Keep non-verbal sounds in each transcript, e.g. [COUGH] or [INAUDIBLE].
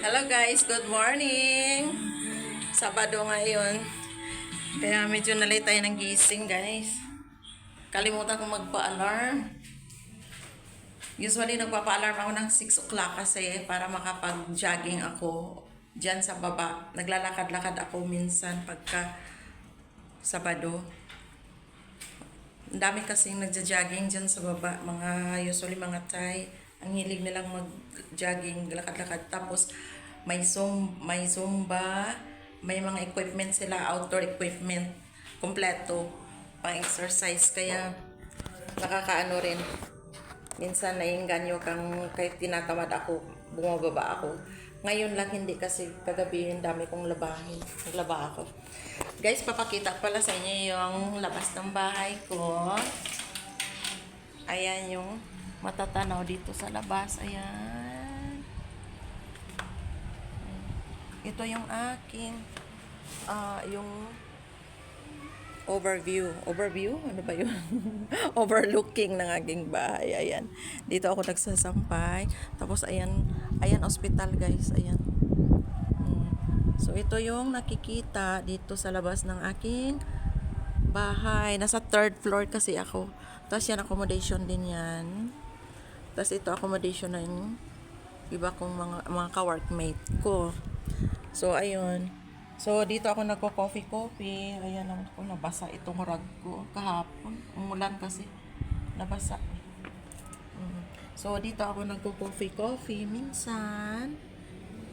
Hello guys, good morning! Sabado ngayon. Kaya medyo nalate tayo ng gising guys. Kalimutan kong magpa-alarm. Usually nagpapa-alarm ako ng 6 o'clock kasi para makapag-jogging ako dyan sa baba. Naglalakad-lakad ako minsan pagka Sabado. Ang dami kasing nagja-jogging dyan sa baba. Mga, usually mga Thai. Ang hilig nilang mag-jogging, lakad-lakad. Tapos, may, zum may zumba, may mga equipment sila, outdoor equipment, kompleto, pang-exercise. Kaya, nakakaano rin. Minsan, naiinganyo kang, kahit tinatamad ako, bumababa ako. Ngayon lang hindi kasi kagabi dami kong labahin. Naglaba ako. Guys, papakita pala sa inyo yung labas ng bahay ko. Ayan yung matatanaw dito sa labas. Ayan. Ito yung aking ah yung overview. Overview? Ano ba yun? [LAUGHS] Overlooking ng aking bahay. Ayan. Dito ako nagsasampay. Tapos ayan, ayan hospital guys. Ayan. Mm. So ito yung nakikita dito sa labas ng aking bahay. Nasa third floor kasi ako. Tapos yan accommodation din yan. Tapos ito accommodation ng iba kong mga, mga ka-workmate ko. So ayun. So dito ako nagko-coffee-coffee. Ayan naman ko nabasa itong rug ko kahapon. Umulan kasi. Nabasa. Mm. So dito ako nagko-coffee-coffee minsan.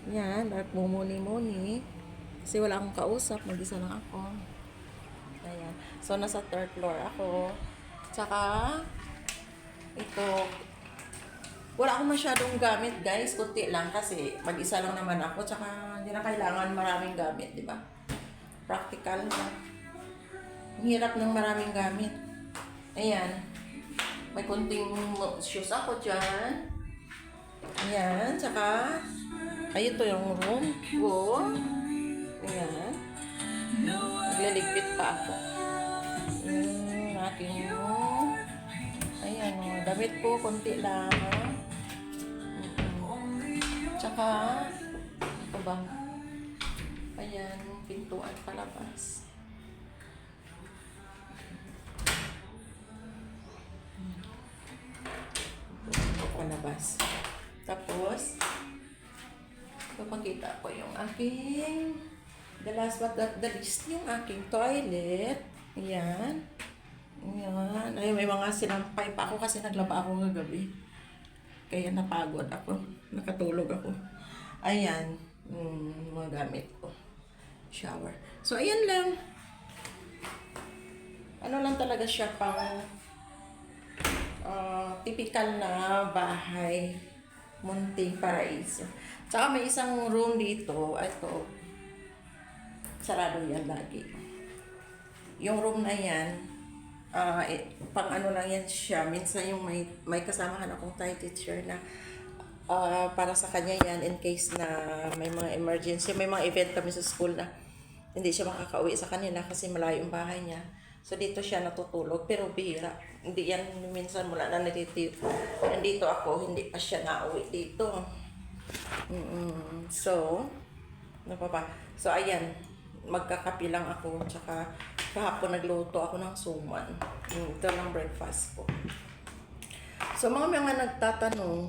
Yan, at mumuni-muni. Kasi wala akong kausap, mag-isa lang ako. Ayan. So, nasa third floor ako. Tsaka, ito, wala akong masyadong gamit, guys. Kunti lang kasi mag-isa lang naman ako. Tsaka, hindi na kailangan maraming gamit, di ba? Practical na. Ang hirap ng maraming gamit. Ayan. May kunting shoes ako dyan. Ayan. Tsaka, ay, ito yung room ko. Ayan. Nagliligpit pa ako. Yung aking room. Ayan, oh, damit ko, konti lang. Tsaka, ito ba? Ayan, pintuan palabas. Pintuan palabas. Tapos, Papakita ko yung aking the last but not the least yung aking toilet. Ayan. Ayan. Ay, may mga sinampay pa ako kasi naglaba ako kagabi. Kaya napagod ako. Nakatulog ako. Ayan. Mm, mga gamit ko. Shower. So, ayan lang. Ano lang talaga siya pang uh, typical na bahay. Munting paraiso. Tsaka may isang room dito. Ito. Sarado yan lagi. Yung room na yan, ah eh, pang ano lang yan siya. Minsan yung may, may kasamahan akong Thai teacher na ah, para sa kanya yan in case na may mga emergency. May mga event kami sa school na hindi siya makakauwi sa kanila kasi malayo yung bahay niya. So dito siya natutulog pero bihira. Hindi yan minsan mula na nandito. Nandito ako, hindi pa siya nauwi dito. Mm-mm. So, ano pa ba? So, ayan. Magkakapi lang ako. Tsaka, kahapon nagluto ako ng suman. Ito lang breakfast ko. So, mga mga nagtatanong,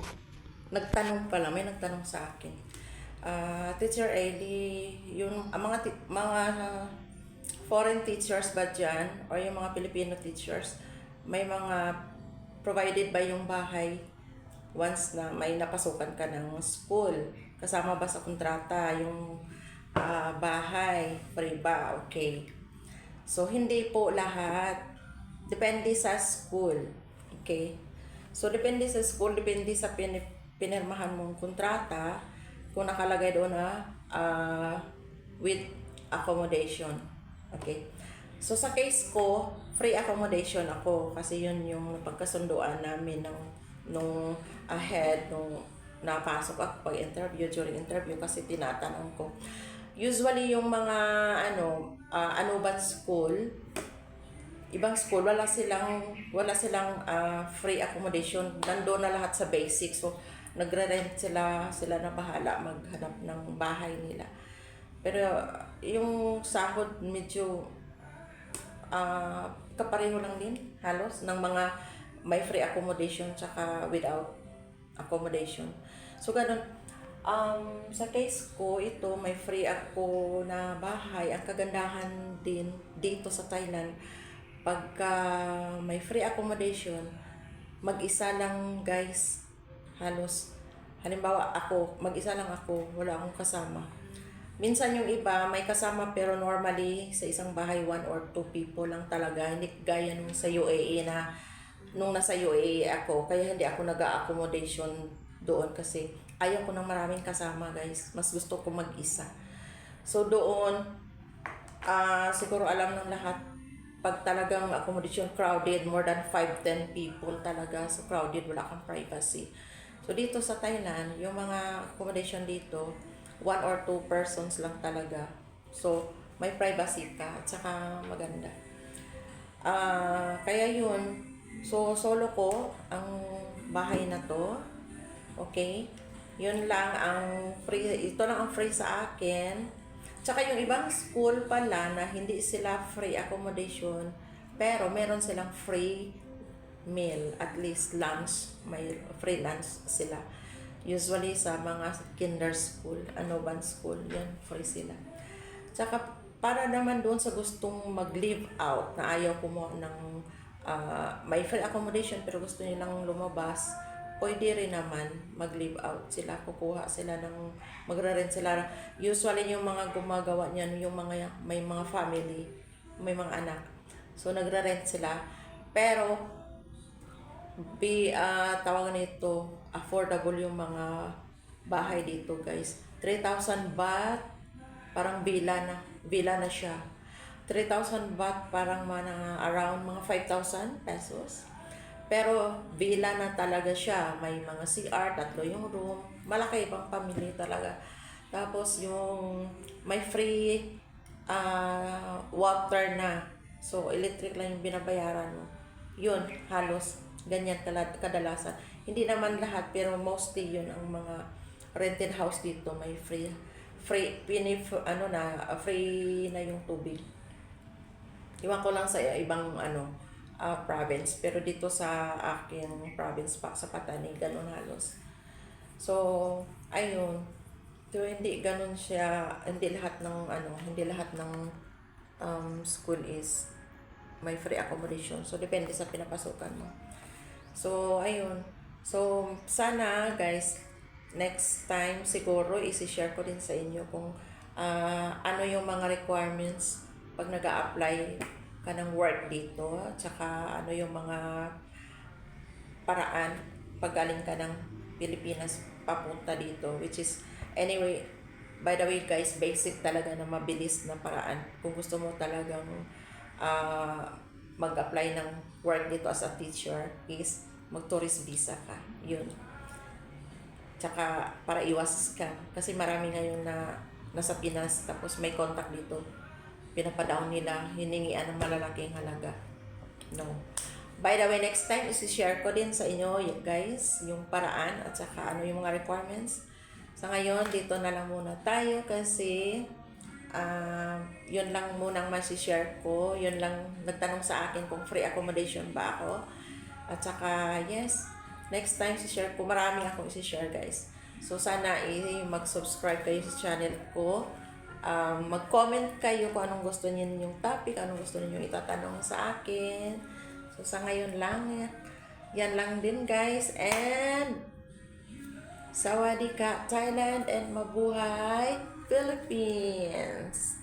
nagtanong pala, may nagtanong sa akin. Ah, Teacher Ellie, yung ang mga mga foreign teachers ba dyan, or yung mga Filipino teachers, may mga provided ba yung bahay once na may napasukan ka ng school? Kasama ba sa kontrata yung ah, bahay? Free ba? Okay. So, hindi po lahat. Depende sa school. Okay? So, depende sa school, depende sa pin pinirmahan mong kontrata, kung nakalagay doon na ah, with accommodation. Okay? So, sa case ko, free accommodation ako kasi yun yung pagkasunduan namin ng nung ahead nung napasok ako pag interview during interview kasi tinatanong ko usually yung mga ano uh, Anubat school ibang school wala silang wala silang ah, free accommodation nandoon na lahat sa basics so nagre-rent sila, sila na bahala maghanap ng bahay nila. Pero yung sahod medyo ah kapareho lang din halos ng mga may free accommodation tsaka without accommodation. So ganun. Um, sa case ko, ito may free ako na bahay. Ang kagandahan din dito sa Thailand, pagka may free accommodation, mag-isa lang guys, halos. Halimbawa ako, mag-isa lang ako, wala akong kasama. Minsan yung iba may kasama pero normally sa isang bahay one or two people lang talaga. Hindi gaya nung sa UAE na nung nasa UAE ako, kaya hindi ako nag-accommodation doon kasi ayaw ko ng maraming kasama guys. Mas gusto ko mag-isa. So doon, ah siguro alam ng lahat, pag talagang accommodation crowded, more than 5-10 people talaga, so crowded, wala kang privacy. So dito sa Thailand, yung mga accommodation dito, one or two persons lang talaga. So may privacy ka at saka maganda. Ah, kaya yun, so solo ko ang bahay na to. Okay? Yun lang ang free, ito lang ang free sa akin. Tsaka yung ibang school pala na hindi sila free accommodation, pero meron silang free meal, at least lunch, may free lunch sila. Usually sa mga kinder school, anoban school, yun, free sila. Tsaka para naman doon sa gustong mag-live out, na ayaw kumuha ng ah, may free accommodation pero gusto nilang lumabas, pwede rin naman mag-live out sila. Kukuha sila ng, magre-rent sila. Usually yung mga gumagawa niyan, yung mga may mga family, may mga anak. So nagre-rent sila. Pero be ah tawag nito affordable yung mga bahay dito guys 3,000 baht parang villa na villa na siya 3,000 baht parang mga around mga 5,000 pesos pero villa na talaga siya. May mga CR tatlo yung room. Malaki pang pamilya talaga. Tapos yung may free ah, water na. So electric lang yung binabayaran mo. Yun halos ganyan kala- kadalasan. Hindi naman lahat pero mostly yun ang mga rented house dito. May free free pini ano na free na yung tubig. Iwan ko lang sa ibang ano ah, province. Pero dito sa aking province pa sa Patani ganun halos. So ayun. So hindi ganun siya hindi lahat ng ano hindi lahat ng um, school is may free accommodation. So depende sa pinapasukan mo. So, ayun. So, sana guys, next time siguro isi-share ko din sa inyo kung ah, ano yung mga requirements pag nag apply ka ng work dito, tsaka ano yung mga paraan pag galing ka ng Pilipinas papunta dito, which is, anyway, by the way guys, basic talaga na mabilis na paraan kung gusto mo talagang ah, mag-apply ng work dito as a teacher is mag-tourist visa ka. Yun. Tsaka para iwas scam. Kasi marami ngayon na nasa Pinas tapos may contact dito. Pinapadown nila, hiningian ng malalaking halaga. No. By the way, next time, isi-share ko din sa inyo, guys, yung paraan at saka ano yung mga requirements. Sa ngayon, dito na lang muna tayo kasi ah yun lang munang masishare ko. Yun lang nagtanong sa akin kung free accommodation ba ako. At saka, yes, next time si-share ko, marami akong isi-share guys. So, sana i- mag-subscribe kayo sa channel ko. Um, mag-comment kayo kung anong gusto niyo yung topic, anong gusto niyo itatanong sa akin. So, sa ngayon lang, yan lang din guys. And, Sawadee ka, Thailand, and mabuhay, Philippines!